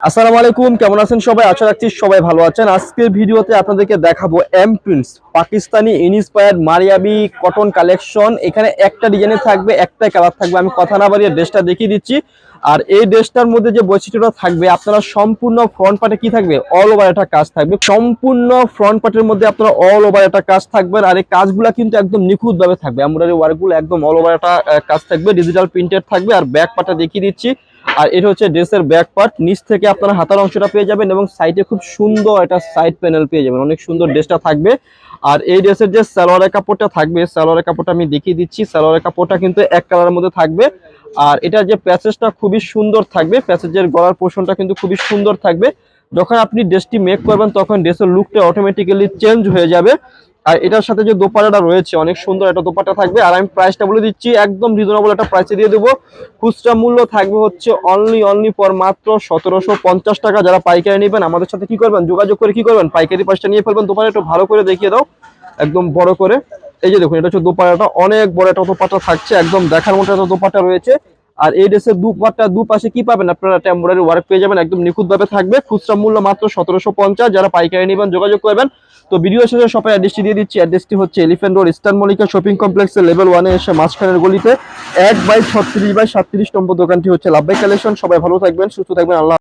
আসসালামু আলাইকুম, কেমন আছেন সবাই? আশা রাখছি সবাই ভালো আছেন। আজকের ভিডিওতে আপনাদেরকে দেখাবো M prints Pakistani inspired Maria B cotton collection এখানে একটা ডিজাইনে থাকবে, একটাই কালার থাকবে। আমি কথা না বাড়িয়ে ড্রেসটা দেখিয়ে দিচ্ছি। আর এই ড্রেসটার মধ্যে যে বৈশিষ্ট্যটা থাকবে, আপনারা সম্পূর্ণ ফ্রন্ট পার্টে কি থাকবে? অল ওভার একটা কাজ থাকবে। সম্পূর্ণ ফ্রন্ট পার্টের মধ্যে আপনারা অল ওভার একটা কাজ থাকবে। আর এই কাজগুলা কিন্তু একদম নিখুঁত ভাবে থাকবে। এমব্রয়ডারি ওয়ার্কগুলো একদম অল ওভার একটা কাজ থাকবে। ডিজিটাল প্রিন্টেড থাকবে। আর ব্যাক পার্টটা দেখিয়ে দিচ্ছি। আর এটা হচ্ছে ড্রেসের ব্যাক পার্ট নিচ থেকে আপনারা হাতার অংশটা পেয়ে যাবেন এবং সাইডে খুব সুন্দর একটা সাইড প্যানেল পেয়ে যাবেন। অনেক সুন্দর ড্রেসটা থাকবে। আর এই ড্রেসের যে সালোয়ারের কাপড়টা থাকবে, সালোয়ারের কাপড়টা আমি দেখিয়ে দিচ্ছি। সালোয়ারের কাপড়টা কিন্তু এক কালারের মধ্যে থাকবে। আর এটা যে প্যাসেজটা খুবই সুন্দর থাকবে। প্যাসেজের গলার পোর্শনটা কিন্তু খুবই সুন্দর থাকবে। যখন আপনি ড্রেসটি মেক করবেন, তখন ড্রেসের লুকটা অটোমেটিক্যালি চেঞ্জ হয়ে যাবে। আর এটার সাথে যে দোপাটাটা রয়েছে, অনেক সুন্দর একটা দোপাটা থাকবে। আর আমি প্রাইসটা বলে দিচ্ছি, একদম রিজনেবল একটা প্রাইসে দিয়ে দেবো। খুচরা মূল্য থাকবে হচ্ছে অনলি অনলি পর মাত্র সতেরোশো পঞ্চাশ টাকা। যারা পাইকারি নেবেন, আমাদের সাথে কি করবেন? যোগাযোগ করে কি করবেন? পাইকারি প্রাইসটা নিয়ে ফেলবেন। দোপাটা একটু ভালো করে দেখিয়ে দাও। একদম বড় করে। এই যে দেখুন, এটা হচ্ছে দোপাটাটা অনেক বড় একটা দোপাটা থাকছে। একদম দেখার মতো একটা দোপাটা রয়েছে। আর এই ড্রেসের দুপাটটা দুপাশে কি পাবেন? আপনারা টেম্পোরারি ওয়ার্ক পেয়ে যাবেন, একদম নিখুঁত ভাবে থাকবে। খুচরা মূল্য মাত্র সতেরোশো পঞ্চাশ। যারা পাইকারি নেবেন, যোগাযোগ করবেন। তো ভিডিও শেষে সবাই অ্যাড্রেসটি দিয়ে দিচ্ছি। অ্যাড্রেসটি হচ্ছে elephant road eastern Mallika shopping কমপ্লেক্সের লেভেল ওয়ানে এসে মাঝখানের গলিতে এক বাই ছত্রিশ বাই সাতত্রিশ নম্বর দোকানটি হচ্ছে লাভবাই কালেকশন সবাই ভালো থাকবেন, সুস্থ থাকবেন। আল্লাহ